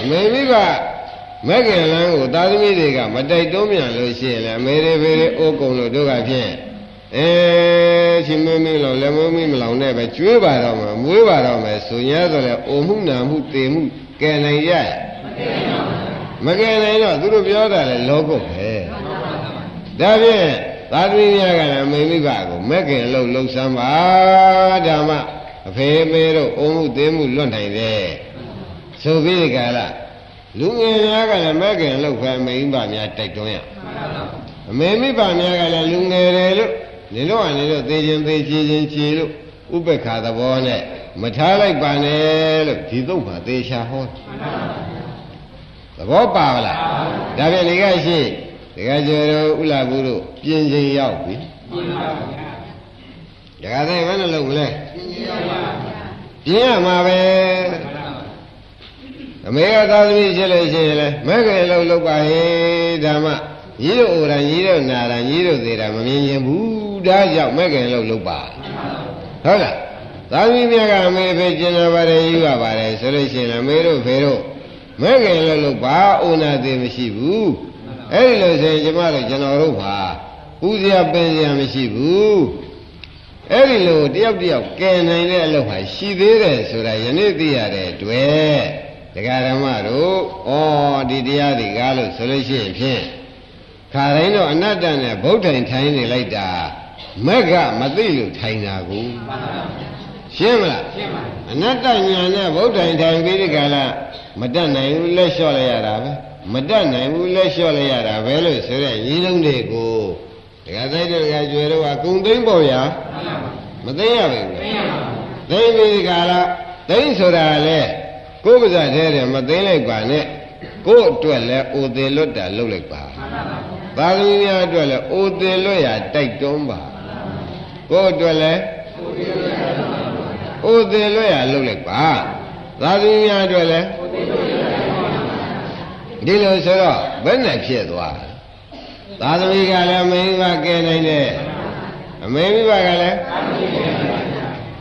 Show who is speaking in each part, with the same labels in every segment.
Speaker 1: အမေမိဘမက်ကင်လန်းကိုသာသမီတွေကမတိုက်တွန်းပြန်လို့ရှိရင်လည်းအမေတွေဖေတွေအိုးကုံလို့တို့ကဖြင့်အဲချင်းမင်းမင်းလောင်လက်မမင်းမလောင်နဲ့ပဲကျွေးပါတော့မယ်မွေးပါတော့မယ်ဆိုရဆိုလဲအိုမှုနာမှုတေမှုကယ်နိုင်ရမကယ်နိုင်တော့သူတို့ပြောတာလေလောကုတ်ပဲဒါဖြင့်သာသမီများကလည်းအမေမိဘကိုမက်ကင်လို့လှုပ်ဆမ်းပါဓမ္မအဖေအမေတို့အိုးမှုသေးမှုလွတ်နိုင်တယ် ဆိုပြီးဒီကလာလူငယ်များကလည်းမက်ကင်လို့ပဲအမေမိဘများတိုက်တွန်းရအမေမိဘများကလည်းလူငယ်တယ်လို့နေလို့ကနေလို့သေခြင်းသေချေခြင်းချေလို့ဥပ္ပခါသဘောနဲ့မထားလိုက်ပါနဲ့လို့ဒီသုတ်မှာသေချာဟောသဘောပါဗလားဒါဖြင့်ဒီကရှိဒီကကျော်တို့ဥလာဘူးတို့ပြင်ချိန်ရောက်ပြီဒကာသိဘယ်နဲ့လုပ်မလဲပြင်ရမှာပဲ အမေကသာသမီဖြစ်လို့ရှိရင်လေမဲ့ကလေးလုံးလုပ်ပါဟေဓမ္မကြီးတို့အိုရန်ကြီးတို့နာရန်ကြီးတို့သေးတာမမြင်ရင်ဘူးဒါကြောင့်မဲ့ကလေးလုံးလုပ်ပါဟုတ်လားသာသမီမြတ်ကအမေဖေကျင်နာပါတယ်ယူရပါတယ်ဆိုလို့ရှိရင်လည်းမေတို့ဖေတို့မဲ့ကလေးလုံးလုပ်ပါအိုနာသေးမရှိဘူးအဲ့ဒီလိုဆိုရင်ကျမတို့ကျွန်တော်တို့ပါပူဇော်ပင်စရာမရှိဘူးအဲ့ဒီလိုတယောက်တယောက်ကယ်နိုင်တဲ့အလုပ်ဟာရှိသေးတယ်ဆိုတာယနေ့သိရတဲ့အ တွက်တရားဓမ္မတို့ဩဒီတရားတွေကားလို့ဆိုလို့ရှိရင်ဖြင့်ခါတိုင်းတော့အနတ္တနဲ့ဗုဒ္ဓံထိုင်နေလိုက်တာမက်ကမသိလို့ထိုင်တာကိုရှင်းမလားရှင်းပါအနတ္တညာနဲ့ဗုဒ္ဓံထိုင်ပြီးဒီကလာမတတ်နိုင်ဘူးလက်လျှော့လိုက်ရတာပဲမတတ်နိုင်ဘူးလက်လျှော့လိုက်ရတာပဲလို့ဆိုတဲ့ညီလုံးတွေကိုတရားသိတဲ့တရားကျွယ်တော့ကကုံသိမ့်ပေါ့ဗျာမသိရဘူးသိပြီဒီကလာသိမ့်ဆိုတာလေ ကိုယ်ပါးစပ်ထဲတယ်မသိလိုက်ပါနဲ့ကိုယ်အတွက်လည်းအိုသေးလွတ်တာလုပ်လိုက်ပါသာသမီများအတွက်လည်းအိုသေးလွတ်ရတိုက်တွန်းပါကိုယ်အတွက်လည်းအိုသေးလွတ်ရလုပ်လိုက်ပါသာသမီများအတွက်လည်းဒီလိုဆိုတော့ဘယ်နဲ့ဖြစ်သွားသာသမီကလည်းမင်းကကဲနိုင်တယ်အမေမိဘကလည်း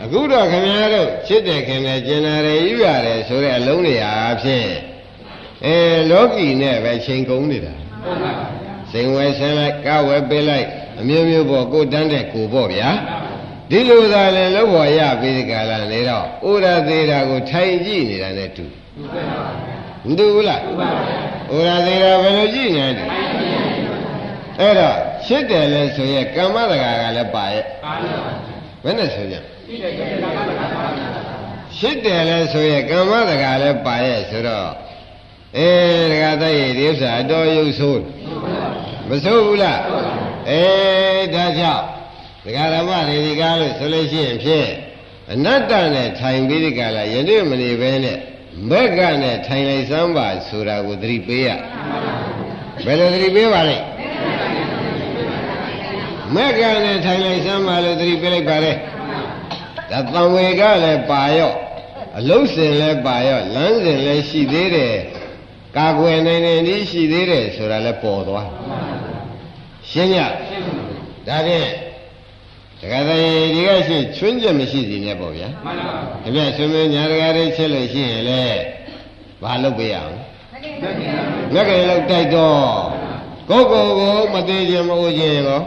Speaker 1: အခုတော့ခင်ဗျားတို့ချစ်တယ်ခင်တယ်ကျင်နာတယ်ယူရတယ်ဆိုတဲ့အလုံးတွေအားဖြင့်အဲလောကီနဲ့ပဲချိန်ကုန်နေတာစိန်ဝဲဆင်းလိုက်ကဝဲပေးလိုက်အမျိုးမျိုးပေါ့ကိုတန်းတဲ့ကိုပေါ့ဗျာဒီလိုသာလဲလောက်ပေါ်ရပြီးဒီကလာနေတော့ဥရသေးတာကိုထိုင်ကြည့်နေတာနဲ့တူမတူဘူးလားဥရသေးတာဘယ်လိုကြည့်နေလဲအဲ့တော့ရှစ်တယ်လဲဆိုရဲကမ္မတကာကလည်းပါရဲ့ဘယ်နဲ့ဆိုကြ ရှစ်တယ်လဲဆိုရဲကမ္မတကာလည်းပါရဲ့ဆိုတော့အဲဒကာသက်ရည်ဒီဥစ္စာအတော်ရုပ်ဆိုးမဆိုးဘူးလားအဲဒါကြောင့်ဒကာဓမ္မတွေဒီကားလို့ဆိုလို့ရှိရင်ဖြင့်အနတ္တနဲ့ထိုင်ပြီးဒီကလာယနေ့မနေပဲနဲ့မက်ကနဲ့ထိုင်လိုက်စမ်းပါဆိုတာကိုသတိပေးရဘယ်လိုသတိပေးပါလဲမက်ကနဲ့ထိုင်လိုက်စမ်းပါလို့သတိပေးလိုက်ပါလေ ဒါတံဝေကလည်းပါရော့အလုံးစင်လည်းပါရော့လမ်းစဉ်လည်းရှိသေးတယ်ကာကွယ်နိုင်နေနည်းရှိသေးတယ်ဆိုတာလည်းပေါ်သွားရှင်းညဒါဖြင့်တခါတည်းဒီကရှိချွင်းချက်မရှိစီနဲ့ပေါ့ဗျာမှန်ပါပါခင်ဗျဆွေးနွေးညာတကာတွေချက်လို့ရှိရင်လေဘာလုပ်ပေးရအောင်ငက်ကလေးလောက်တိုက်တော့ကိုကိုကိုမသေးခြင်းမဟုတ်ခြင်းရော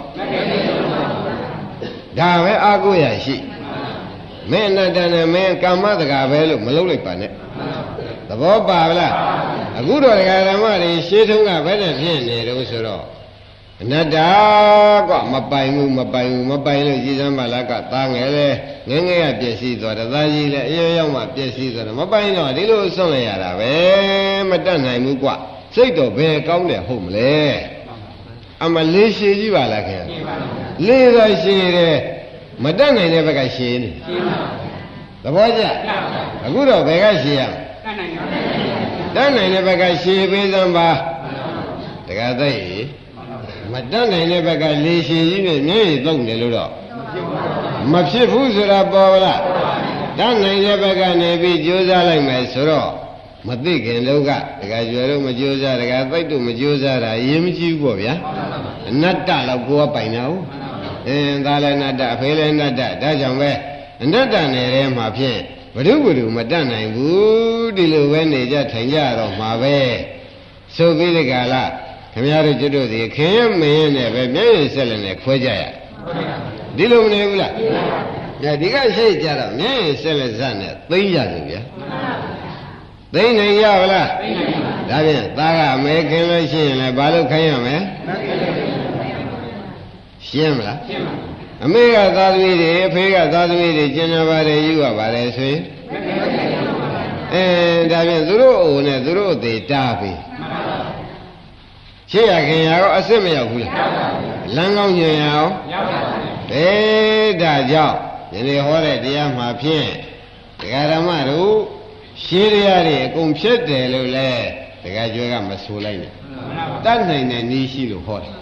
Speaker 1: ဒါပဲအာကိုရရှိမ င်းအနတ္တနဲ့မင်းကာမတကာပဲလို့မလုပ်လိုက်ပါနဲ့သဘောပါလားအခုတော့ဒကာဓမ္မတွေရှေးထုံးကဘယ်နဲ့ဖြစ်နေတော့ဆိုတော့အနတ္တကမပိုင်ဘူးမပိုင်ဘူးမပိုင်လို့ကြည်စမ်းပါလားကသားငယ်လေငယ်ငယ်ကပြည့်စည်သွားတယ်သားကြီးလည်းအရွယ်ရောက်မှပြည့်စည်သွားတယ်မပိုင်တော့ဒီလိုဆွန့်လိုက်ရတာပဲမတတ်နိုင်ဘူးကွစိတ်တော့ဘယ်ကောင်းတယ်ဟုတ်မလဲအမလေးရှည်ကြီးပါလားခင်ဗျလေးသာရှည်တယ် မတတ်နိုင်တဲ့ဘက်ကရှည်နေသဘောကျအခုတော့ဘယ်ကရှည်ရမလဲတတ်နိုင်တဲ့ဘက်ကရှည်ပေးစမ်းပါတကယ်သိမတတ်နိုင်တဲ့ဘက်ကလေရှည်ကြီးနဲ့မျက်ရည်သုံးတယ်လို့တော့မဖြစ်ဘူးဆိုတာပေါ်လားတတ်နိုင်တဲ့ဘက်ကနေပြီးကြိုးစားလိုက်မယ်ဆိုတော့မသိခင်လောကတကယ်ကျွယ်တော့မကြိုးစားတကယ်သိတော့မကြိုးစားတာရင်မကြည့်ဘူးပေါ့ဗျာအနတ္တလောက်ကိုယ်ကပိုင်တာဟုတ် အင်းဒါလည်းအနတ္တအဖေလည်းအနတ္တဒါကြောင့်ပဲအနတ္တနယ်ထဲမှာဖြင့်ဘဒုဘဒုမတတ်နိုင်ဘူးဒီလိုပဲနေကြထိုင်ကြတော့မှာပဲဆိုပြီးဒီကလာခင်ဗျားတို့ကျွတ်တို့ဒီခင်ရမင်းနဲ့ပဲမျက်ရည်ဆက်လည်းနဲ့ခွဲကြရဒီလိုမနေဘူးလားညဒီကရှိကြတော့မျက်ရည်ဆက်လည်းစနဲ့သိမ့်ကြတယ်ဗျာသိမ့်နိုင်ရပါလားသိမ့်နိုင်ပါဒါဖြင့်သားကအမဲခင်လို့ရှိရင်လည်းဘာလို့ခိုင်းရမလဲ ရှင်းမလားရှင်းပါအမေကသာသမီတွေအဖေကသာသမီတွေကျင်နာပါတယ်ယူရပါတယ်ဆိုရင်အဲဒါဖြင့်သူတို့အိုနဲ့သူတို့အသေးတားပြီရှေ့ရခင်ရရောအစ်စ်မရောက်ဘူးလားလမ်းကောင်းညင်ရအောင်ဘယ်ဒါကြောင့်ဒီနေ့ဟောတဲ့တရားမှာဖြင့်တရားဓမ္မတို့ရှင်းရရအကုန်ဖြစ်တယ်လို့လဲတရားကျွဲကမဆိုလိုက်နဲ့တတ်နိုင်တဲ့နည်းရှိလို့ဟောတယ်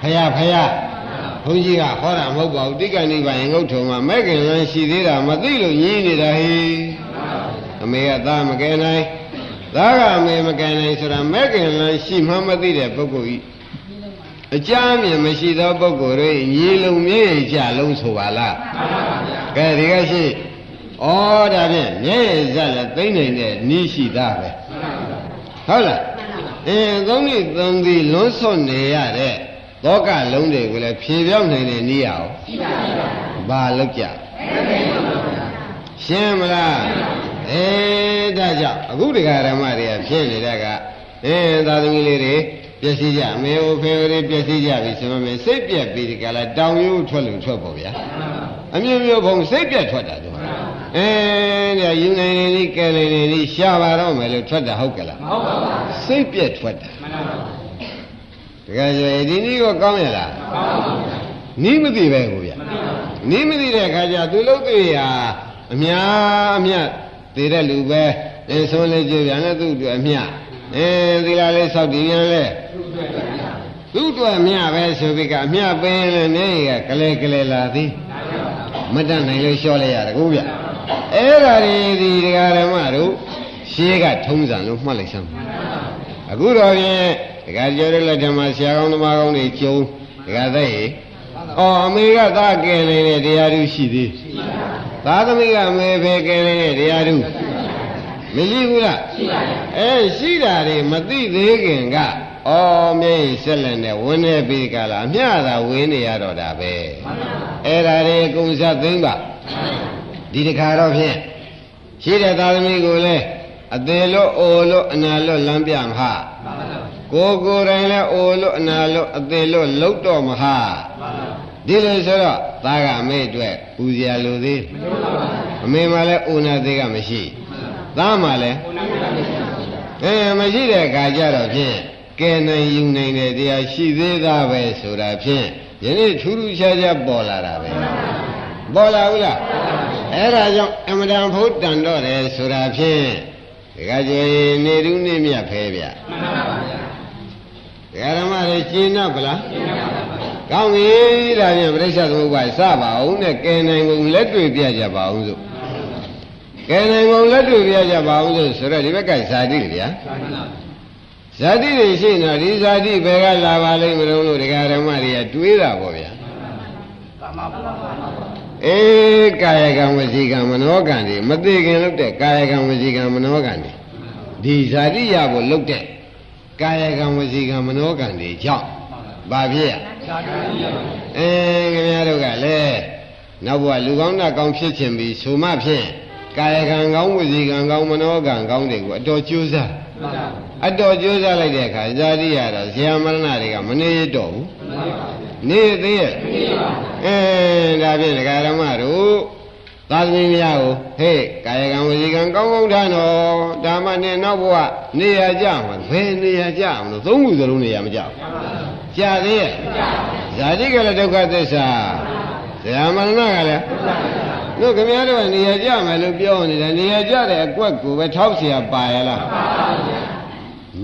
Speaker 1: ဖယားဖယားဘုန်းကြီးကဟောတာမဟုတ်ပါဘူးတိက္ကဏိဗာယငုတ်ထုံမှာမဲ့ခင်လန်းရှိသေးတာမသိလို့ညင်းနေတာဟေအမေကသားမကယ်နိုင်သားကအမေမကယ်နိုင်ဆိုတာမဲ့ခင်လန်းရှိမှမသိတဲ့ပုဂ္ဂိုလ်ဤအကြမ်းမြင်မရှိသောပုဂ္ဂိုလ်တွေညီလုံးမြဲကြလုံးဆိုပါလားကဲဒီကရှိဩဒါဖြင့်မြဲဇက်လည်းသိမ့်နေတဲ့နီးရှိသားပဲဟုတ်လားအင်းသုံးနှစ်သုံးသီလွန်းဆွနေရတဲ့ သောကလုံးတွေကိုလည်းဖြေပြောင်းနိုင်တဲ့နည်းရအောင်ရှိပါဘူးဘာလောက်ကြရှင်းမလားအေးဒါကြောင့်အခုတရားဓမ္မတွေကဖြစ်နေတဲ့ကအင်းသာသမီလေးတွေပျက်စီးကြမေဟိုဖေဟိုတွေပျက်စီးကြပြီဆိုမှစိတ်ပြက်ပြီးဒီကလာတောင်ရိုးထွက်လို့ထွက်ပေါ့ဗျာအမျိုးမျိုးဘုံစိတ်ပြက်ထွက်တာသူအဲဒါယူနိုင်နေလိကဲနေနေလိရှာပါတော့မယ်လို့ထွက်တာဟုတ်ကလားမဟုတ်ပါဘူးစိတ်ပြက်ထွက်တာမှန်ပါပါ တကယ်ဆိုရင်ဒီနည်းကိုကောင်းရလားကောင်းပါဘူးနီးမသိပဲကိုဗျနီးမသိတဲ့အခါကျသူလုံးတွေဟာအများအမြတ်တည်တဲ့လူပဲအင်းဆုံးလေးကြည့်ပြန်လဲသူ့အတွက်အမြတ်အင်းသီလာလေးစောက်တည်ပြန်လဲသူ့အတွက်အမြတ်ပဲဆိုပြီးကအမြတ်ပင်လည်းနေကကလေးကလေးလာသည်မတတ်နိုင်လို့လျှော့လိုက်ရတယ်ကိုဗျအဲ့ဒါတွေဒီဒကာဓမ္မတို့ရှေးကထုံးစံလို့မှတ်လိုက်စမ်းအခုတော့ဖြင့်ဒ ကာကျော်တဲ့လက်ထက်မှာဆရာကောင်းသမားကောင်းတွေကျုံဒကာသက်ရေအော်အမေကသားကယ်နေတဲ့တရားသူရှိသေးသားသမီးကအမေပဲကယ်နေတဲ့တရားသူမရှိဘူးလားရှိပါရဲ့အဲရှိတာတွေမသိသေးခင်ကအော်မြေဆက်လက်နဲ့ဝင်းနေပြီကလားအမျှသာဝင်းနေရတော့တာပဲအဲ့ဒါတွေအကုန်စသိမ့်ပါဒီတခါတော့ဖြင့်ရှိတဲ့သာသမီကိုလည်းအသေးလို့အိုလို့အနာလို့လမ်းပြမဟာ ကိုကိုယ်တိုင်လည်းအိုလို့အနာလို့အသေးလို့လှုပ်တော့မဟာဒီလိုဆိုတော့သားကအမေအတွက်ပူဇော်လိုသေးအမေမှလည်းအိုနာသေးကမရှိသားမှလည်းအဲမရှိတဲ့အခါကျတော့ဖြင့်ကဲနိုင်ယူနိုင်တဲ့တရားရှိသေးသားပဲဆိုတာဖြင့်ယနေ့ထူးထူးခြားခြားပေါ်လာတာပဲပေါ်လာဘူးလားအဲ့ဒါကြောင့်အမတန်ဖို့တန်တော့တယ်ဆိုတာဖြင့်ဒီကကျေနေတူးနေမြတ်ဖဲဗျမှန်ပါပါဗျာ ဒကာဓမ္မတွေရှင်းတော့ဗလားရှင်းပါပါကောင်းပြီဒါဖြင့်ပြိဿသမုပ္ပါစပါအောင်နဲ့ကဲနိုင်ကုန်လက်တွေ့ပြကြပါအောင်စို့ကဲနိုင်ကုန်လက်တွေ့ပြကြပါအောင်စို့ဆိုတော့ဒီဘက်ကဇာတိဗျာဇာတိတွေရှိနေတော့ဒီဇာတိဘယ်ကလာပါလိမ့်မလို့ဒကာဓမ္မတွေကတွေးတာပေါ့ဗျာအေးကာယကံဝစီကံမနောကံတွေမသိခင်လုပ်တဲ့ကာယကံဝစီကံမနောကံတွေဒီဇာတိရဖို့လုပ်တဲ့ ကာယကံဝစီကံမနောကံတွေကြောင့်ဘာဖြစ်ရအဲခင်ဗျားတို့ကလည်းနောက်ဘဝလူကောင်းတာကောင်းဖြစ်ခြင်းပြီးဆိုမှဖြင့်ကာယကံကောင်းဝစီကံကောင်းမနောကံကောင်းတွေကိုအတော်ကြိုးစားအတော်ကြိုးစားလိုက်တဲ့အခါဇာတိရတော့ဇေယမရဏတွေကမနေရတော့ဘူးနေသေးရဲ့အဲဒါဖြင့်ဒကာရမတို့ သာသမီများကိုဟေ့ကာယကံဝစီကံကောင်းကောင်းထားတော့ဒါမှနဲ့နောက်ဘဝနေရကြမှာဘယ်နေရကြမလို့သုံးခုစလုံးနေရမကြဘူးကြာသေးရဲ့ဇာတိကလည်းဒုက္ခသစ္စာဇေယမရဏကလည်းတို့ခင်ဗျားတို့ကနေရာကြမယ်လို့ပြောနေတယ်နေရာကြတဲ့အကွက်ကိုပဲထောက်เสียပါရလားပါပါဗျာ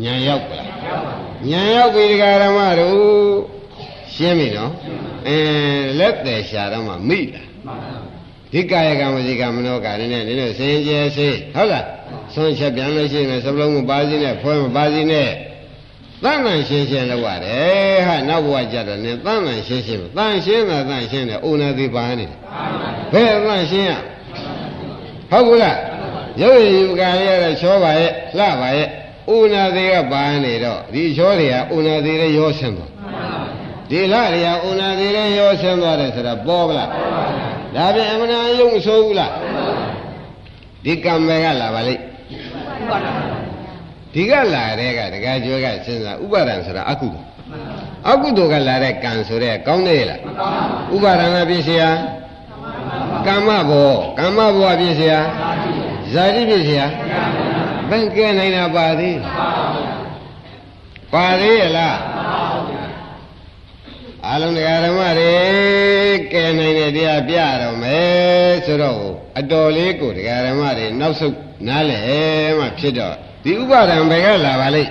Speaker 1: ညံရောက်ပါလားညံရောက်ပြီဒကာရမတို့ရှင်းပြီနော်အင်းလက်သေးရှာတော့မှမိတာ ဒီကာယကံဝစီကံမနောကလည်းနဲ့နင်တို့စင်ကြယ်စေဟုတ်လားဆွန့်ချက်ပြန်လို့ရှိရင်စပလုံးမပါစီနဲ့ဖွဲမပါစီနဲ့တန်တန်ရှင်းရှင်းလောက်ရတယ်ဟာနောက်ဘဝကြတော့နင်တန်တန်ရှင်းရှင်းတန်ရှင်းတာတန်ရှင်းတယ်အိုနာသေးပါနေတယ်ဘယ်တန်ရှင်းရဟုတ်ဟုတ်ဘူးလားရုပ်ရည်ယူကံရတဲ့ချောပါရဲ့လှပါရဲ့ဥနာသေးကပါနေတော့ဒီချောတွေကဥနာသေးလည်းရောဆင်းသွားဒီလှတွေကဥနာသေးလည်းရောဆင်းသွားတယ်ဆိုတာပေါ်ပလား ဒါပြန်အမှန်တန်ယုံမဆိုးဘူးလားဒီကံပဲကလာပါလိမ့်ဒီကလာတဲ့ကတကယ်ကျွဲကစဉ်းစားဥပါဒံဆိုတာအကုသိုလ်အကုသိုလ်ကလာတဲ့ကံဆိုတဲ့ကောင်းတယ်လားဥပါဒံကပြည့်စရာကမ္မဘောကမ္မဘောပြည့်စရာဇာတိပြည့်စရာဘယ်ကဲနိုင်တာပါသေးပါသေးရလား အလုံးတရားဓမ္မတွေကဲနိုင်တဲ့တရားပြတော့မယ်ဆိုတော့အတော်လေးကိုတရားဓမ္မတွေနောက်ဆုံးနားလည်မှဖြစ်တော့ဒီဥပါဒံဘယ်ကလာပါလိမ့်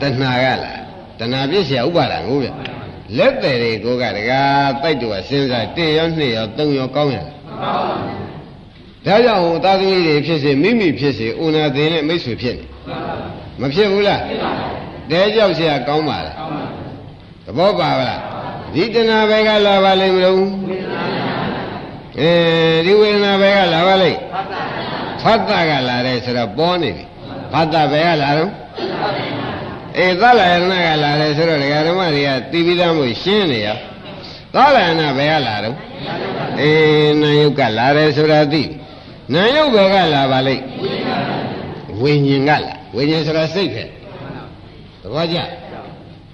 Speaker 1: တဏှာကလာတဏှာပြည့်စရာဥပါဒံကိုဗျလက်တယ်တွေကိုကတကားတိုက်တူကစဉ်းစား1ရော2ရော3ရောကောင်းရလားဒါကြောင့်ဟိုသာသမီတွေဖြစ်စေမိမိဖြစ်စေဥနာသင်နဲ့မိတ်ဆွေဖြစ်နေမဖြစ်ဘူးလားတဲကြောက်စရာကောင်းပါလား သဘောပါဗလားဒီတဏှာဘက်ကလာပါလိမ့်မလို့အဲဒီဝေဒနာဘက်ကလာပါလိမ့်ဖတ်တာကလာတယ်ဆိုတော့ပေါ်နေပြီဖတ်တာဘက်ကလာတော့အေးသလယနာကလာတယ်ဆိုတော့ဒကာဓမ္မတွေကတီးပြီးသားမို့ရှင်းနေရသလယနာဘက်ကလာတော့အေးနာယုတ်ကလာတယ်ဆိုတာသိနာယုတ်ဘက်ကလာပါလိမ့်ဝိညာဉ်ကလာဝိညာဉ်ဆိုတာစိတ်ပဲသဘောကျ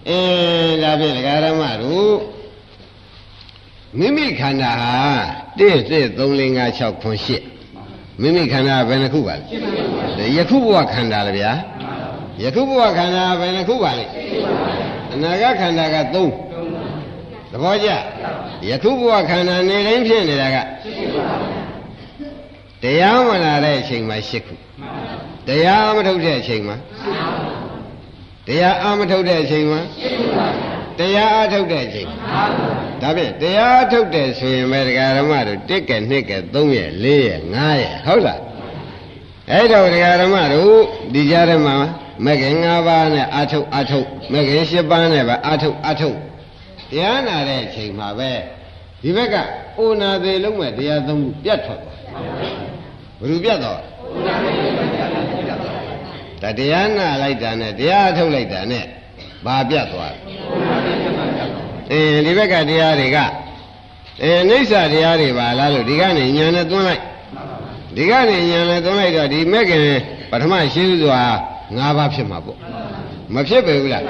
Speaker 1: အင်းဒါဖြင့်ဒကာရမတို့မိမိခန္ဓာဟာ1 2 3 4 5 6 9 8မိမိခန္ဓာဘယ်နှခုပါလဲယခုဘဝခန္ဓာလေဗျာယခုဘဝခန္ဓာဘယ်နှခုပါလဲအနာဂတ်ခန္ဓာက3သဘောကျယခုဘဝခန္ဓာနေတိုင်းဖြစ်နေတာကတရားမလာတဲ့အချိန်မှာ၈ခုတရားမထုတ်တဲ့အချိန်မှာ တရားအာမထုတ်တဲ့အချိန်မှာတရားအထုတ်တဲ့အချိန်ဒါဖြင့်တရားအထုတ်တယ်ဆိုရင်ပဲဒကာဓမ္မတို့1ကဲ2ကဲ3ရဲ့4ရဲ့5ရဲ့ဟုတ်လားအဲ့တော့ဒကာဓမ္မတို့ဒီကြားထဲမှာမဂ္ဂင်5ပါးနဲ့အထုတ်အထုတ်မဂ္ဂင်7ပါးနဲ့ပဲအထုတ်အထုတ်တရားနာတဲ့အချိန်မှာပဲဒီဘက်ကအိုနာသေးလုံးမဲ့တရားသုံးခုပြတ်ထွက်သွားဘယ်လိုပြတ်သွား ဒါတရားနာလိုက်တာနဲ့တရားထုတ်လိုက်တာနဲ့ဘာပြတ်သွားလဲအင်းဒီဘက်ကတရားတွေကအဲအိဋ္ဌတရားတွေပါလားလို့ဒီကနေညာနဲ့သွန်းလိုက်ဒီကနေညာနဲ့သွန်းလိုက်တော့ဒီမက်ကင်ပထမရှိစွာ၅ပါးဖြစ်မှာပေါ့မဖြစ်ပေဘူးလား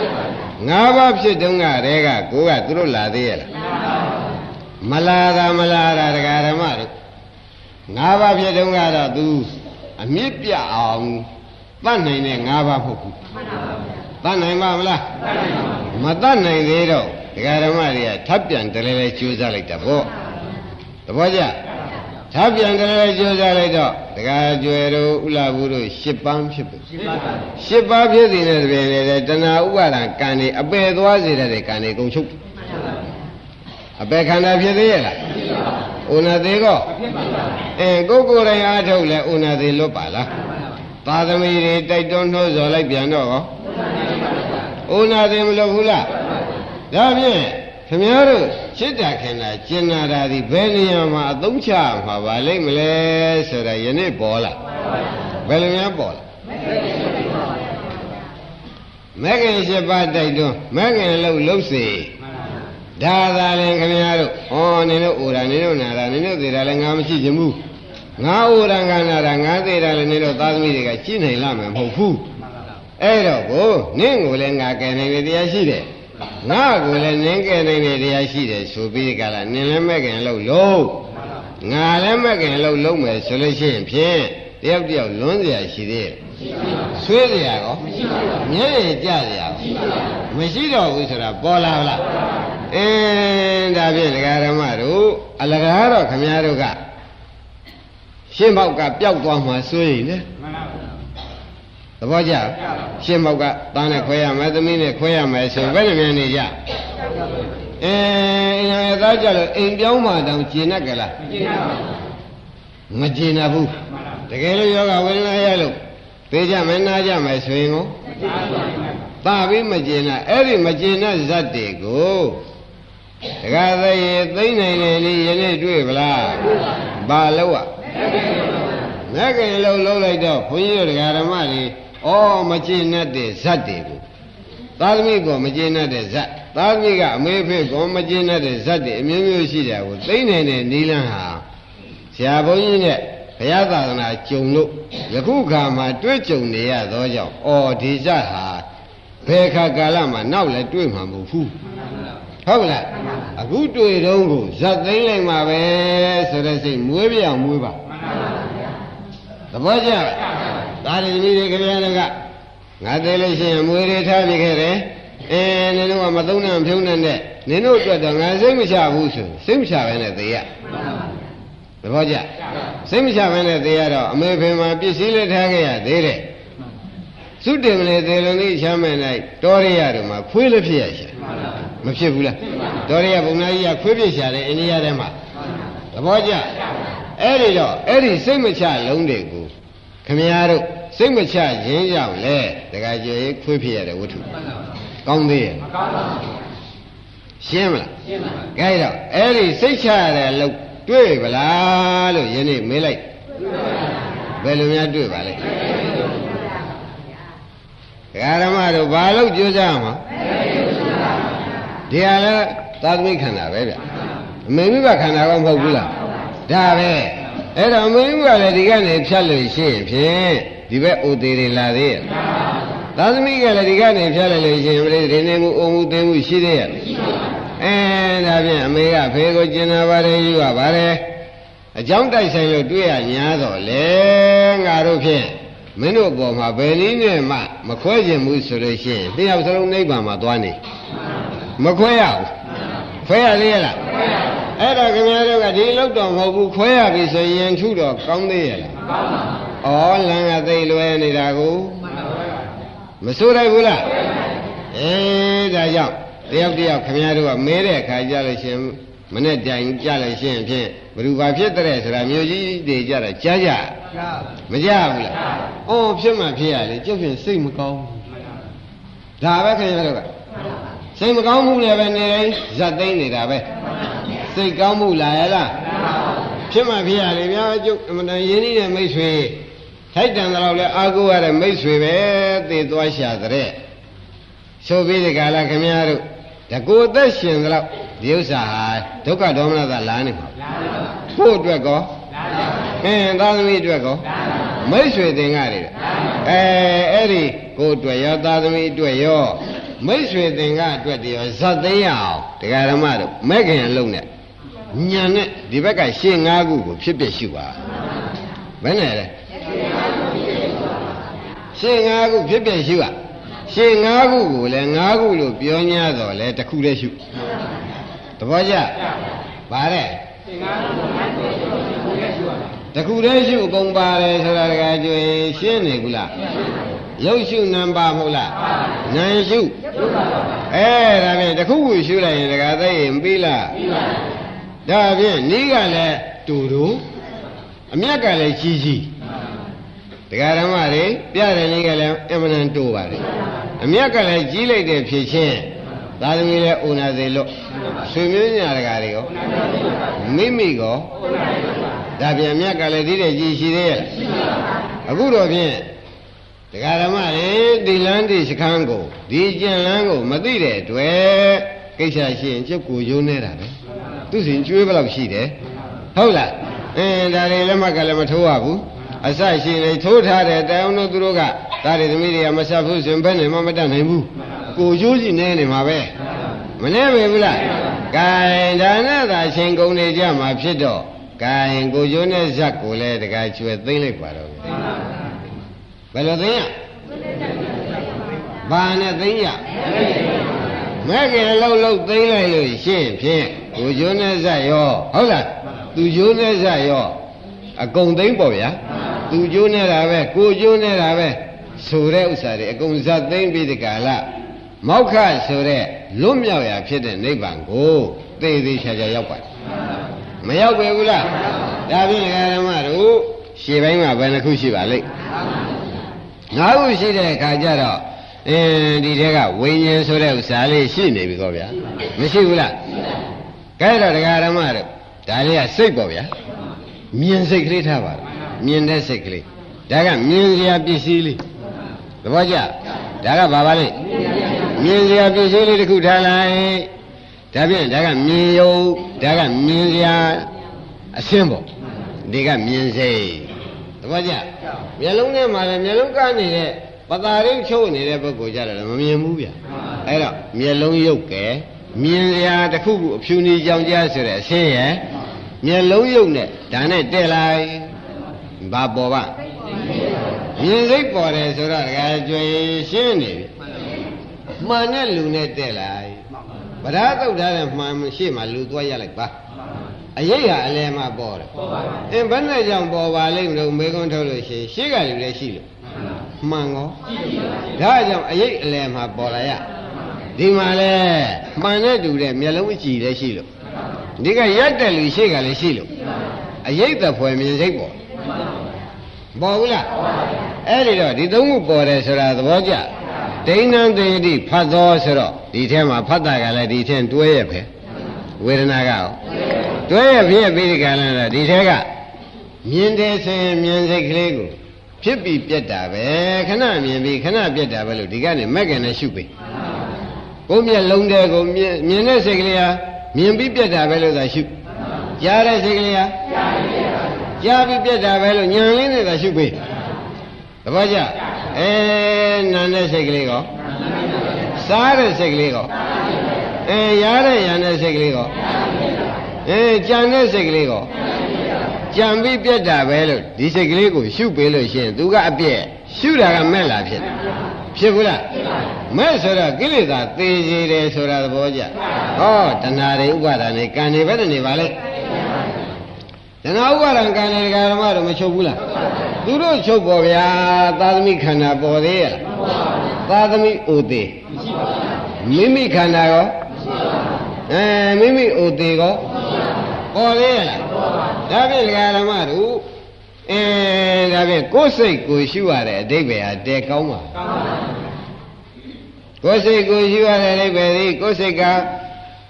Speaker 1: ၅ပါးဖြစ်တုန်းကတည်းကကိုကသူတို့လာသေးရဲ့လားမလာတာမလာတာတရားဓမ္မတို့၅ပါးဖြစ်တုန်းကတော့ तू အမြင့်ပြအောင် တတ်နိုင်တဲ့၅ပါးမဟုတ်ဘူးတတ်နိုင်ပါမလားမတတ်နိုင်သေးတော့ဒကာဓမ္မတွေကထပ်ပြန်တလဲလဲကြိုးစားလိုက်တာပေါ့သဘောကျထပ်ပြန်တလဲလဲကြိုးစားလိုက်တော့ဒကာကျွယ်တို့ဥလာဘူးတို့၈ပန်းဖြစ်ပြီ၈ပါးဖြစ်စီတဲ့ပြင်လေတဏှာဥပါဒံကံနေအပယ်သွားစေတဲ့ကံနေကုန်ချုပ်အပယ်ခန္ဓာဖြစ်သေးရဲ့လားဥနာသေးကောအဲကိုကိုယ်တိုင်အားထုတ်လဲဥနာသေးလွတ်ပါလား သာသမီတွေတိုက်တွန်းနှိုးဆော်လိုက်ပြန်တော့ကောဥနာသေးမလို့ဘူးလားဒါဖြင့်ခင်ဗျားတို့စိတ်တာခင်တာကျင်နာတာဒီဘယ်နေရာမှာအသုံးချမှာပါလိမ့်မလဲဆိုတာယနေ့ပေါ်လာဘယ်လိုများပေါ်လာမဂ္ဂင်၈ပါးတိုက်တွန်းမဂ္ဂင်လို့လှုပ်စေဒါသာလည်းခင်ဗျားတို့ဩနင်တို့အိုတာနင်တို့နာတာနင်တို့သေးတာလည်းငါမရှိချင်ဘူးငါအိုတာငါနာတာငါ သေးတာလည်းနင်တို့သားသမီးတွေကကြည့်နိုင်လာမှာမဟုတ်ဘူးအဲ့တော့ကိုနင့်ကိုလည်းငါကယ်နိုင်တဲ့တရားရှိတယ်ငါကိုလည်းနင်းကယ်နိုင်တဲ့တရားရှိတယ်ဆိုပြီးကြလားနင်လည်းမဲ့ခင်လို့လုံးငါလည်းမဲ့ခင်လို့လုံးမယ်ဆိုလို့ရှိရင်ဖြင့်တယောက်တယောက်လွန်းเสียရှိသေးတယ်ဆွေးเสียရောမျက်ရည်ကျเสียရောမရှိတော့ဘူးဆိုတာပေါ်လာလားအင်းဒါဖြင့်ဒကာဓမ္မတို့အလကားတော့ခမည်းတော်က ရှင်းပေါက်ကပျောက်သွားမှစိုးရင်လေမှန်ပါဘူးသဘောကျရှင်းပေါက်ကတန်းနဲ့ခွဲရမယ်သမီးနဲ့ခွဲရမယ်ဆိုဘယ်လိုမြန်နေကြအဲအင်းရသားကြလို့အိမ်ပြောင်းမှတောင်ကျင်တတ်ကြလားကျင်တတ်ပါဘူးမကျင်တတ်ဘူးတကယ်လို့ယောဂဝေဒနာရလို့သိကြမနာကြမယ်ဆိုရင်ကိုသာပြီးမကျင်တဲ့အဲ့ဒီမကျင်တဲ့ဇတ်တွေကိုတခါသေးသိနိုင်တယ်လေယနေ့တွေ့ပလားဘာလို့อ่ะ မဲ့ခင်လှုပ်လှုပ်လိုက်တော့ဘုန်းကြီးတို့တရားဓမ္မတွေဩမကျင့်နဲ့တဲ့ဇတ်တွေကိုသာသမီကောမကျင့်နဲ့တဲ့ဇတ်သာသမီကအမေဖေကောမကျင့်နဲ့တဲ့ဇတ်တွေအမျိုးမျိုးရှိတယ်ကိုသိနိုင်တဲ့နီလန်းဟာဆရာဘုန်းကြီးနဲ့ဘုရားသာသနာကြုံလို့ယခုခါမှာတွေ့ကြုံနေရသောကြောင့်ဩဒီဇတ်ဟာဘယ်ခါကာလမှာနောက်လည်းတွေ့မှာမဟုတ်ဘူးဟုတ်လားအခုတွေ့တော့ကိုဇတ်သိမ့်လိုက်မှာပဲဆိုတဲ့စိတ်မွေးပြောင်မွေးပါ သဘောကျလားဒါရသမီးတွေခင်ဗျားတို့ကငါသေးလို့ရှိရင်မွေးတွေထားပြခဲ့တယ်အဲနင်တို့ကမသုံးနဲ့ဖြုံးနဲ့နဲ့နင်တို့အတွက်တော့ငါစိတ်မချဘူးဆိုစိတ်မချပဲနဲ့သေရသဘောကျစိတ်မချပဲနဲ့သေရတော့အမေဖေမှာပစ္စည်းလေးထားခဲ့ရသေးတယ်သုတေမလေသေလုံးလေးချမ်းမဲ့၌တောရိယတို့မှာခွေးလည်းဖြစ်ရရှာမဖြစ်ဘူးလားတောရိယဘုံနာကြီးကခွေးဖြစ်ရှာတယ်အိန္ဒိယထဲမှာသဘောကျ အဲ့ဒီတော့အဲ့ဒီစိတ်မချလုံးတွေကိုခမည်းတော်စိတ်မချခြင်းကြောင့်လေတခါကျေခွေးဖြစ်ရတဲ့ဝတ္ထုကောင်းသေးရဲ့ရှင်းမလားရှင်းပါပြီ။ဒါတော့အဲ့ဒီစိတ်ချရတဲ့လို့တွေ့ဗလားလို့ယနေ့မေးလိုက်ဘယ်လိုများတွေ့ပါလဲဒကာဓမ္မတို့ဘာလို့ကြိုးစားမှာဒီဟာလဲသာသမိခန္ဓာပဲဗျအမေမိဘခန္ဓာကမဟုတ်ဘူးလား ဒါပဲအဲ့တော့အမေမိဘလည်းဒီကနေဖြတ်လို့ရှိရင်ဖြင့်ဒီဘက်အိုသေးတွေလာသေးရဲ့သာသမီကလည်းဒီကနေဖြတ်လိုက်လို့ရှိရင်ပြိတ္တိနေမှုအုံမှုသိမှုရှိသေးရဲ့အဲဒါဖြင့်အမေကဖေကိုကျင်နာပါတယ်ယူရပါတယ်အကြောင်းတိုက်ဆိုင်လို့တွေ့ရညာတော့လေငါတို့ဖြင့်မင်းတို့အပေါ်မှာဘယ်နည်းနဲ့မှမခွဲခြင်းဘူးဆိုလို့ရှိရင်တယောက်စလုံးနိဗ္ဗာန်မှာသွားနေမခွဲရဘူး ခွဲရလေရလားအဲ့တော့ခင်ဗျားတို့ကဒီလောက်တော့မဟုတ်ဘူးခွဲရပြီဆိုရင်ထုတော့ကောင်းသေးရဲ့လားကောင်းပါဘူးဩလမ်းကသိလွယ်နေတာကိုမစိုးလိုက်ဘူးလားအေးဒါကြောင့်တယောက်တယောက်ခင်ဗျားတို့ကမဲတဲ့အခါကြလို့ရှိရင်မနဲ့တိုင်ကြလို့ရှိရင်ဖြင့်ဘ누구ဘာဖြစ်တဲ့ဆိုတာမျိုးကြီးတွေကြတော့ကြားကြမကြဘူးလားအော်ဖြစ်မှဖြစ်ရလေကျုပ်ဖြင့်စိတ်မကောင်းဘူးဒါပဲခင်ဗျားတို့က စိတ်မကောင်းမှုလည်းပဲနေတိုင်းဇတ်သိမ့်နေတာပဲစိတ်ကောင်းမှုလားရဲ့လားဖြစ်မှဖြစ်ရလေဗျာကျုပ်အမှန်တန်ရင်းနှီးတဲ့မိတ်ဆွေထိုက်တန်တော့လဲအာကိုရတဲ့မိတ်ဆွေပဲသေသွားရှာတဲ့ဆိုပြီးဒီကလာခင်ဗျားတို့တကူအသက်ရှင်သလောက်ဒီဥစ္စာဟာဒုက္ခဒေါမနသာလာနေမှာဖို့အတွက်ကောအင်းသာသမီအတွက်ကောမိတ်ဆွေသင်္ကတွေအဲအဲ့ဒီကိုအတွက်ရောသာသမီအတွက်ရော မိတ်ဆွေသင်္ကအတွက်တရောဇတ်သိမ်းရအောင်တရားဓမ္မတို့မဲ့ခင်အလုံးနဲ့ညာနဲ့ဒီဘက်ကရှင်း၅ခုကိုဖြစ်ဖြစ်ရှိပါဘယ်နဲ့လဲရှင်း၅ခုဖြစ်ဖြစ်ရှိပါရှင်း၅ခုကိုလည်း၅ခုလို့ပြော냐တော့လဲတစ်ခုတည်းရှုသဘောကျပါတဲ့တခုတည်းရှုအကုန်ပါတယ်ဆိုတာတကကြွေရှင်းနေဘူးလား ရုပ်ရှုနံပါမဟုတ်လားနာမ်ရှုအဲဒါဖြင့်တခုခုရှုလိုက်ရင်တကသိရင်ပြီးလားဒါဖြင့်နီးကလည်းတူတူအမြတ်ကလည်းကြီးကြီးတရားဓမ္မတွေပြတဲ့နည်းကလည်းအမှန်တန်တိုးပါတယ်အမြတ်ကလည်းကြီးလိုက်တဲ့ဖြစ်ချင်းသာသမီလည်းဥနာသေးလို့ဆွေမျိုးညာတကာတွေရောမိမိကောဒါပြန်အမြတ်ကလည်းဒီတဲ့ကြီးရှိသေးရဲ့အခုတော့ဖြင့် တရားဓမ္မတွေဒီလန်းဒီစခန်းကိုဒီကျင်လန်းကိုမသိတဲ့အတွက်ကိစ္စရှိရင်ကျုပ်ကိုယုံနေတာပဲသူစဉ်ကျွေးဘယ်လောက်ရှိတယ်ဟုတ်လားအင်းဒါတွေလက်မှတ်ကလည်းမထိုးရဘူးအစရှိနေထိုးထားတဲ့တောင်းတို့သူတို့ကဒါတွေသမီးတွေကမဆက်ဘူးဆိုရင်ဘယ်နဲ့မှမတတ်နိုင်ဘူးကိုကျိုးစီနေနေမှာပဲမနေပဲဘူးလားကဲဒါနဲ့သာရှင်ကုန်နေကြမှာဖြစ်တော့ကဲကိုကျိုးနဲ့ဇက်ကိုလည်းတကယ်ကျွဲသိမ့်လိုက်ပါတော့ ဘယ်လိုသိရဘာနဲ့သိရမဲ့ခင်လှုပ်လှုပ်သိမ့်လိုက်လို့ရှင်းဖြင့်ကိုကျိုးနဲ့ဇက်ရောဟုတ်လားသူကျိုးနဲ့ဇက်ရောအကုန်သိမ့်ပေါ့ဗျာသူကျိုးနေတာပဲကိုကျိုးနေတာပဲဆိုတဲ့ဥစ္စာတွေအကုန်ဇတ်သိမ့်ပြီးဒီကလာမောက္ခဆိုတဲ့လွတ်မြောက်ရာဖြစ်တဲ့နိဗ္ဗာန်ကိုသိသိချာချာရောက်ပါတယ်မရောက်ပဲဘူးလားဒါဖြင့်ဓမ္မတို့ရှေ့ပိုင်းမှာဘယ်နှခုရှိပါလိမ့် ငါးခုရှိတဲ့အခါကျတော့အင်းဒီတဲကဝိညာဉ်ဆိုတဲ့ဥစ္စာလေးရှိနေပြီကောဗျာမရှိဘူးလားကဲတော့ဓမ္မတို့ဒါလေးကစိတ်ပေါ့ဗျာမြင်စိတ်ကလေးထားပါလားမြင်တဲ့စိတ်ကလေးဒါကမြင်စရာပစ္စည်းလေးသဘောကျဒါကဘာပါလဲမြင်စရာပစ္စည်းလေးတစ်ခုထားလိုက်ဒါဖြင့်ဒါကမြင်ယုံဒါကမြင်စရာအရှင်းပေါ့ဒီကမြင်စိတ် သဘောကျမျက်လုံးထဲမှာလည်းမျက်လုံးကနေတဲ့ပတာရင်းချုပ်နေတဲ့ပုဂ္ဂိုလ်ကြတယ်မမြင်ဘူးဗျအဲ့တော့မျက်လုံးရုပ်ကဲမြင်စရာတစ်ခုခုအဖြူနေကြောင်ကြားဆိုတဲ့အရှင်းရဲ့မျက်လုံးရုပ်နဲ့ဒါနဲ့တဲ့လိုက်ဘာပေါ်ပါမြင်စိတ်ပေါ်တယ်ဆိုတော့တကယ်ကြွေရှင်းနေပြီမှန်တဲ့လူနဲ့တဲ့လိုက်ဗရာတုတ်ထားတဲ့မှန်ရှိမှလူသွားရလိုက်ပါ အရေးဟာအလဲမှာပေါ်တယ်အင်းဘယ်နဲ့ကြောင့်ပေါ်ပါလိမ့်မလို့မေခွန်းထုတ်လို့ရှိရင်ရှေ့ကလူလည်းရှိလို့မှန်ကောဒါကြောင့်အရေးအလဲမှာပေါ်လာရဒီမှာလဲမှန်တဲ့တူတဲ့မျက်လုံးအကြည့်လည်းရှိလို့ဒီကရက်တဲ့လူရှေ့ကလည်းရှိလို့အရေးသက်ဖွယ်မြင်စိတ်ပေါ်ပေါ်ဘူးလားအဲ့ဒီတော့ဒီသုံးခုပေါ်တယ်ဆိုတာသဘောကျဒိဋ္ဌံတေတိဖတ်သောဆိုတော့ဒီထဲမှာဖတ်တာကလည်းဒီထဲတွဲရပဲဝေဒနာကရော တွဲရဖြစ်ပြီးဒီကလည်းဒီထဲကမြင်တယ်ဆိုရင်မြင်စိတ်ကလေးကိုဖြစ်ပြီးပြက်တာပဲခဏမြင်ပြီးခဏပြက်တာပဲလို့ဒီကနေမက်ကင်နဲ့ရှုပြီကိုမျက်လုံးတဲ့ကိုမြင်မြင်တဲ့စိတ်ကလေးဟာမြင်ပြီးပြက်တာပဲလို့သာရှုကြားတဲ့စိတ်ကလေးဟာကြားပြီးပြက်တာပဲလို့ညံလင်းနဲ့သာရှုပြီသဘောကျအဲနာတဲ့စိတ်ကလေးကောစားတဲ့စိတ်ကလေးကောအဲရတဲ့ရံတဲ့စိတ်ကလေးကော အဲကြံတဲ့စိတ်ကလေးကောကြံပြီးပြက်တာပဲလို့ဒီစိတ်ကလေးကိုရှုပေးလို့ရှိရင်သူကအပြက်ရှုတာကမဲ့လာဖြစ်ဖြစ်ဘူးလားမဲ့ဆိုတော့ကိလေသာသေစေတယ်ဆိုတာသဘောကျဟောတဏှာတွေဥပါဒာနဲ့ကံတွေပဲနေပါလေတဏှာဥပါဒံကံတွေဓမ္မတော့မချုပ်ဘူးလားသူတို့ချုပ်ပေါ်ဗျာသာသမီခန္ဓာပေါ်သေးရဲ့သာသမီအိုသေးမိမိခန္ဓာရော အဲမိမိအိုသေးကောပေါ်သေးရဲ့လားဒါဖြင့်ဓမ္မတို့အဲဒါဖြင့်ကိုယ်စိတ်ကိုရှုရတဲ့အဓိပ္ပာယ်ဟာတဲကောင်းပါကိုယ်စိတ်ကိုရှုရတဲ့အဓိပ္ပာယ်ဒီကိုယ်စိတ်က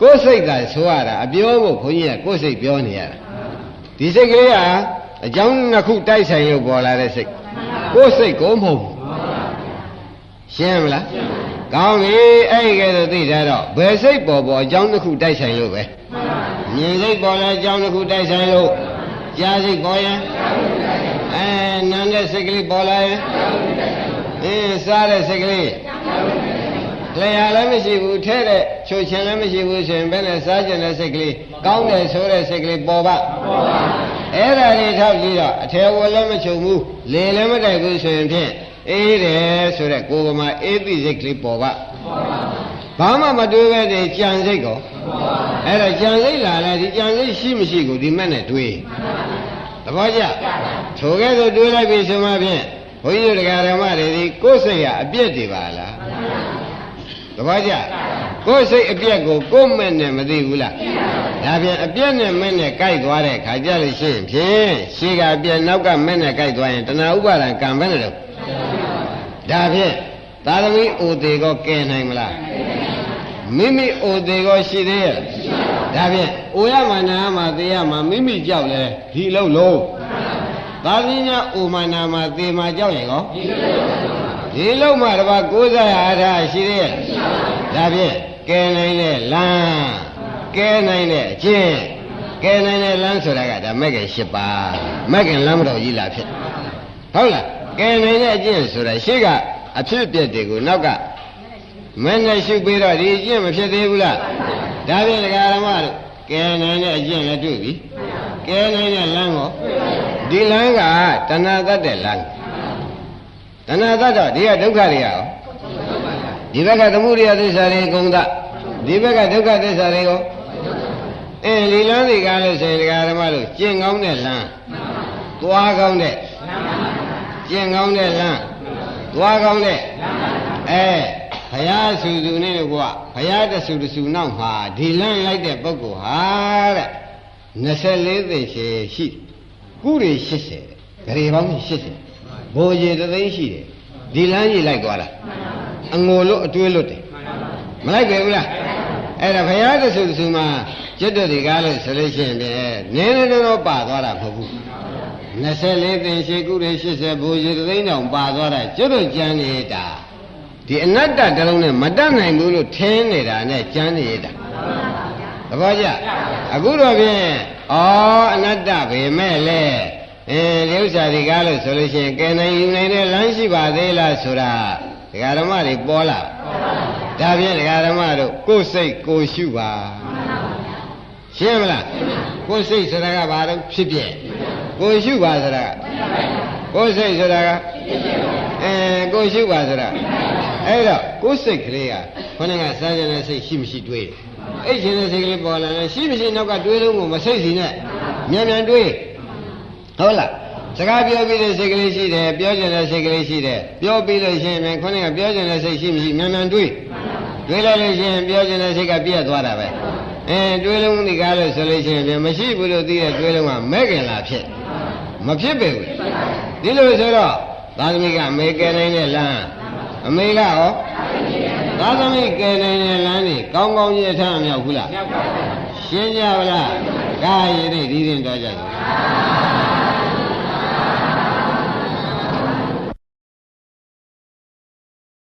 Speaker 1: ကိုယ်စိတ်ကဆိုရတာအပြောဖို့ခွန်ကြီးကကိုယ်စိတ်ပြောနေရတာဒီစိတ်ကလေးကအကြောင်းနှစ်ခုတိုက်ဆိုင်လို့ပေါ်လာတဲ့စိတ်ကိုယ်စိတ်ကိုမဟုတ်ဘူးရှင်းမလား ကောင်းပြီအဲ့ဒီကဲတော့သိကြတော့ဘယ်စိတ်ပေါ်ပေါ်အကြောင်းတစ်ခုတိုက်ဆိုင်လို့ပဲမြင်စိတ်ပေါ်လာအကြောင်းတစ်ခုတိုက်ဆိုင်လို့ကြားစိတ်ပေါ်ရင်အဲနာတဲ့စိတ်ကလေးပေါ်လာရင်အင်းစားတဲ့စိတ်ကလေးလျာလည်းမရှိဘူးထဲတဲ့ချိုချင်လည်းမရှိဘူးဆိုရင်ဘယ်နဲ့စားကျင်တဲ့စိတ်ကလေးကောင်းတယ်ဆိုတဲ့စိတ်ကလေးပေါ်ပါပေါ်ပါအဲ့ဒါလေးထောက်ကြည့်တော့အထေဝလည်းမချုပ်ဘူးလေလည်းမတိုက်ဘူးဆိုရင်ဖြင့် အေးတယ်ဆိုတဲ့ကိုယ်ကမှအေးသိစိတ်ကလေးပေါ်ပါဘာမှမတွေးပဲတည်းကြံစိတ်ကောအဲ့တော့ကြံစိတ်လာလဲဒီကြံစိတ်ရှိမရှိကိုဒီမဲ့နဲ့တွေးသဘောကျထိုကဲ့သို့တွေးလိုက်ပြီဆိုမှဖြင့်ဘုန်းကြီးတို့တရားဓမ္မတွေဒီကိုယ်စိတ်ကအပြည့်တွေပါလားသဘောကျကိုယ်စိတ်အပြည့်ကိုကိုယ်မဲ့နဲ့မသိဘူးလားဒါပြန်အပြည့်နဲ့မဲ့နဲ့ကြိုက်သွားတဲ့ခါကြလို့ရှိရင်ဖြင့်ရှေးကအပြည့်နောက်ကမဲ့နဲ့ကြိုက်သွားရင်တဏှာဥပါဒံကံပဲနဲ့တော့ ဒါဖြင့်သာသမီအိုသေးကောကဲနိုင်မလားမိမိအိုသေးကောရှိသေးရဲ့ဒါဖြင့်အိုရမှနာမှသေရမှမိမိကြောက်လဲဒီလုံးလုံးသာသမီညာအိုမှနာမှသေမှကြောက်ရင်ကောဒီလုံးမှတပါးကိုးစားရအားထားရှိသေးရဲ့ဒါဖြင့်ကဲနိုင်တဲ့လမ်းကဲနိုင်တဲ့အချင်းကဲနိုင်တဲ့လမ်းဆိုတာကဒါမက်ကင်၈ပါးမက်ကင်လမ်းမတော်ကြီးလာဖြစ်ဟုတ်လား ကဲနိုင်တဲ့အကျင့်ဆိုတာရှေ့ကအဖြစ်ပြက်တွေကိုနောက်ကမင်းနဲ့ရှုပြီးတော့ဒီအကျင့်မဖြစ်သေးဘူးလားဒါဖြင့်ဒကာရမတို့ကဲနိုင်တဲ့အကျင့်လည်းတွေ့ပြီကဲနိုင်တဲ့လမ်းကိုဒီလမ်းကတဏှာတတ်တဲ့လမ်းတဏှာတတ်တော့ဒီကဒုက္ခတွေရောဒီဘက်ကသမုဒိယသစ္စာတွေကုန်တာဒီဘက်ကဒုက္ခသစ္စာတွေကိုအင်းဒီလမ်းတွေကလို့ဆိုရင်ဒကာရမတို့ကျင့်ကောင်းတဲ့လမ်းသွားကောင်းတဲ့ ကျင့်ကောင်းတဲ့လမ်းသွားကောင်းတဲ့အဲဘုရားဆူဆူနဲ့ကွာဘုရားတဆူတဆူနောက်မှာဒီလမ်းလိုက်တဲ့ပုဂ္ဂိုလ်ဟာတဲ့24သိရှိရှိကုတွေ80တဲ့ဂရေပေါင်း80ဘိုးကြီးတသိန်းရှိတယ်ဒီလမ်းကြီးလိုက်သွားလားအငိုလို့အတွေးလွတ်တယ်မလိုက်ပဲဘူးလားအဲ့ဒါဘုရားတဆူတဆူမှာကျွတ်တဲ့ဒီကားလို့ဆိုလို့ရှိရင်နည်းနည်းတော့ပါသွားတာမဟုတ်ဘူး 24သင်ရှိကုတွေ80ဘူရေသိန်းတောင်ပါသွားတာကျွတ်တို့ကြမ်းနေတာဒီအနတ္တတလုံးနဲ့မတတ်နိုင်ဘူးလို့ထင်းနေတာနဲ့ကြမ်းနေတာသဘောကျအခုတော့ဖြင့်ဩအနတ္တပဲမဲ့လေအင်းဒီဥစ္စာဒီကားလို့ဆိုလို့ရှိရင်ကဲနိုင်ယူနိုင်တဲ့လမ်းရှိပါသေးလားဆိုတာဒကာဓမ္မတွေပေါ်လာဒါဖြင့်ဒကာဓမ္မတို့ကိုယ်စိတ်ကိုယ်ရှုပါရှင်းမလားကိုယ်စိတ်ဆိုတာကဘာလို့ဖြစ်ပြ ကိုယ်ရှုပါဆိုတာကကိုယ်စိတ်ဆိုတာကအဲကိုယ်ရှုပါဆိုတာအဲ့တော့ကိုယ်စိတ်ကလေးကခொနကစားကြတဲ့စိတ်ရှိမရှိတွေးအဲ့ရှင်တဲ့စိတ်ကလေးပေါ်လာတယ်ရှိမရှိနောက်ကတွေးလုံးကိုမစိတ်စီနဲ့မြန်မြန်တွေးဟုတ်လားစကားပြောပြီးတဲ့စိတ်ကလေးရှိတယ်ပြောကျင်တဲ့စိတ်ကလေးရှိတယ်ပြောပြီးလို့ရှိရင်ခொနကပြောကျင်တဲ့စိတ်ရှိမရှိမြန်မြန်တွေးတွေးလိုက်လို့ရှိရင်ပြောကျင်တဲ့စိတ်ကပြည့်သွားတာပဲအဲတွေးလုံးဒီကားလို့ဆိုလို့ရှိရင်မရှိဘူးလို့သိတဲ့တွေးလုံးကမဲ့ခင်လာဖြစ် မဖြစ်ပေဘူးဒီလိုဆိုတော့သာသမီကအမေကယ်နိုင်တဲ့လမ်းအမေကရောသာသမီကယ်နိုင်တဲ့လမ်းนี่ကောင်းကောင်းကြီးထားမရောက်ဘူးလားရှင်းကြပါလားကာယရည်ဒီရင်တော့ကြတယ်